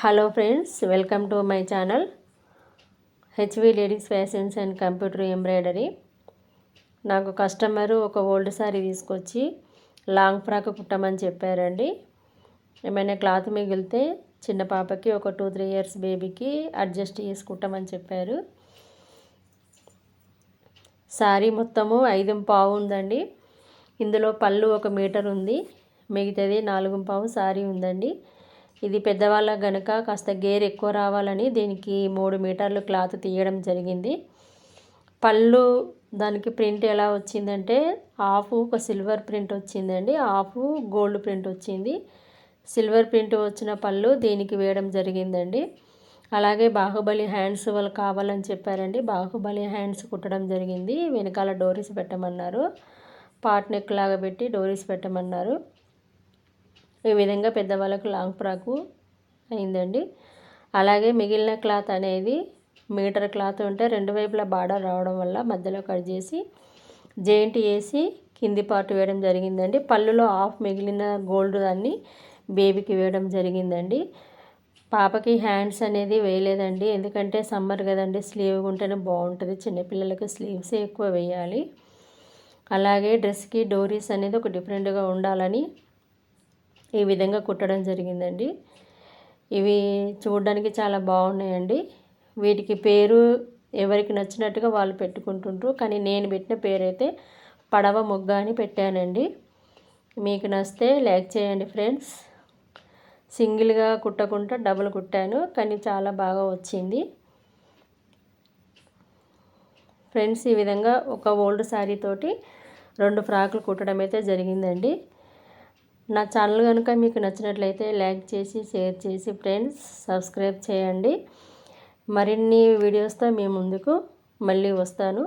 Hello friends welcome to my channel. HV ladies fashions and computer embroidery. నాకు customer ఒక old sari తీసుకొచ్చి long frock కుట్టమని చెప్పారండి. ఏమైనా క్లాత్ మిగిలితే చిన్న పాపకి ఒక టూ త్రీ ఇయర్స్ బేబీకి అడ్జస్ట్ చేసి కుట్టమని చెప్పారు. శారీ మొత్తము ఐదు పావు ఉందండి. ఇందులో పళ్ళు ఒక మీటర్ ఉంది. మిగతాది నాలుగు పావు శారీ ఉందండి. ఇది పెద్దవాళ్ళ గనుక కాస్త గేర్ ఎక్కువ రావాలని దీనికి మూడు మీటర్లు క్లాత్ తీయడం జరిగింది. పళ్ళు దానికి ప్రింట్ ఎలా వచ్చిందంటే హాఫ్ ఒక సిల్వర్ ప్రింట్ వచ్చిందండి. హాఫ్ గోల్డ్ ప్రింట్ వచ్చింది. సిల్వర్ ప్రింట్ వచ్చిన పళ్ళు దీనికి వేయడం జరిగిందండి. అలాగే బాహుబలి హ్యాండ్స్ వాళ్ళు కావాలని చెప్పారండి. బాహుబలి హ్యాండ్స్ కుట్టడం జరిగింది. వెనకాల డోరీస్ పెట్టమన్నారు. పాట్ నెక్ లాగా పెట్టి డోరీస్ పెట్టమన్నారు. ఈ విధంగా పెద్దవాళ్ళకు లాంగ్ ఫ్రాకు అయిందండి. అలాగే మిగిలిన క్లాత్ అనేది మీటర్ క్లాత్ ఉంటే రెండు వైపులా బార్డర్ రావడం వల్ల మధ్యలో కట్ చేసి జెయింట్ వేసి కింది పార్ట్ వేయడం జరిగిందండి. పళ్ళులో హాఫ్ మిగిలిన గోల్డ్ దాన్ని బేబీకి వేయడం జరిగిందండి. పాపకి హ్యాండ్స్ అనేది వేయలేదండి. ఎందుకంటే సమ్మర్ కదండి స్లీవ్ ఉంటేనే బాగుంటుంది. చిన్నపిల్లలకి స్లీవ్స్ ఎక్కువ వేయాలి. అలాగే డ్రెస్కి డోరీస్ అనేది ఒక డిఫరెంట్గా ఉండాలని ఈ విధంగా కుట్టడం జరిగిందండి. ఇవి చూడడానికి చాలా బాగున్నాయండి. వీటికి పేరు ఎవరికి నచ్చినట్టుగా వాళ్ళు పెట్టుకుంటుంటారు కానీ నేను పెట్టిన పేరైతే పడవ మొగ్గ అని పెట్టానండి. మీకు నచ్చితే లైక్ చేయండి ఫ్రెండ్స్. సింగిల్గా కుట్టకుండా డబుల్ కుట్టాను. కానీ చాలా బాగా వచ్చింది. ఫ్రెండ్స్ ఈ విధంగా ఒక ఓల్డ్ శారీ తోటి రెండు ఫ్రాకులు కుట్టడం అయితే జరిగిందండి. నా ఛానల్ కనుక మీకు నచ్చినట్లయితే లైక్ చేసి షేర్ చేసి ఫ్రెండ్స్ సబ్స్క్రైబ్ చేయండి. మరిన్ని వీడియోస్తో మీ ముందుకు మళ్ళీ వస్తాను.